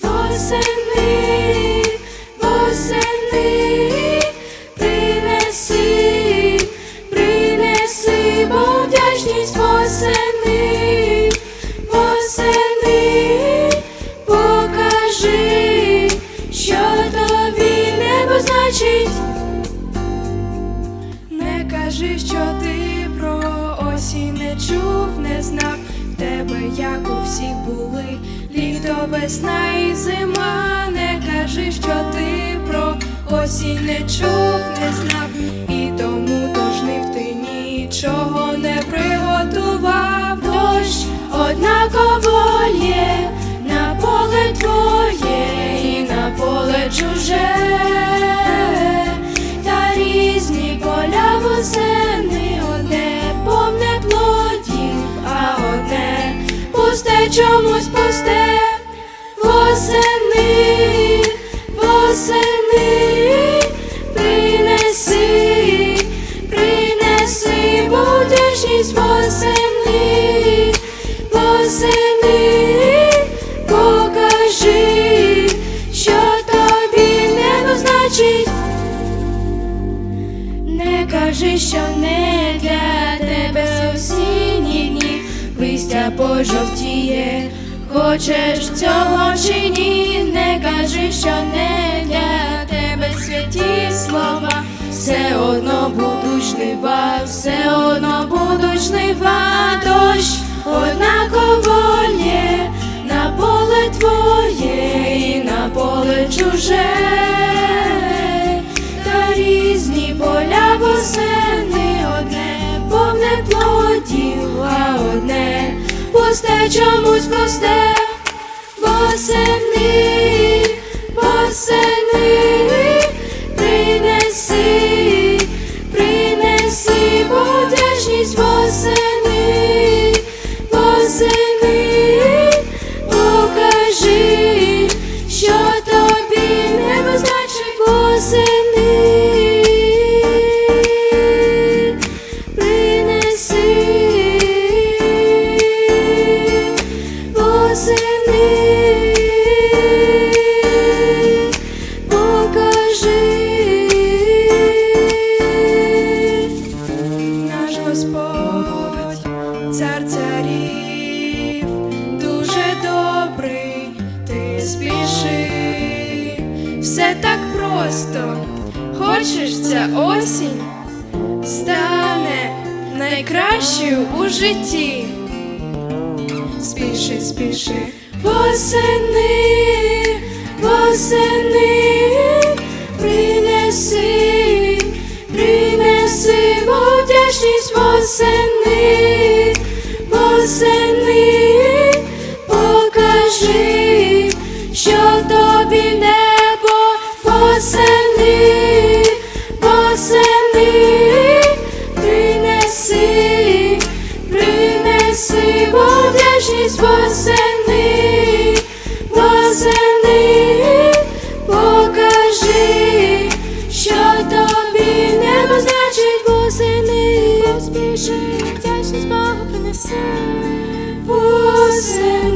Восени, восени, Не кажи, що ти про осінь не чув, не знав в тебе, як у всіх були літо, весна і зима. Не кажи, що ти про осінь не чув, не чомусь пусте. Восени, восени, принеси, принеси, бо вдячність восени, восени, покажи, що тобі небо значить. Не кажи, що не для тебе листя пожовтіє, хочеш цього чи ні, не кажи, що не для тебе святі слова, все одно будуть жнива, все одно будуть жнива, дощ однаково лє на поле твоє і на поле чуже пусте чомусь пусте восени, просто, хочеш ця осінь стане найкращою у житті. Спіши, спіши, восени, восени, принеси, принеси вдячність восени, восени, покажи, що вдячність восени, восени, покажи, що тобі небо значить восени, поспіши, вдячність Богу принеси, восени.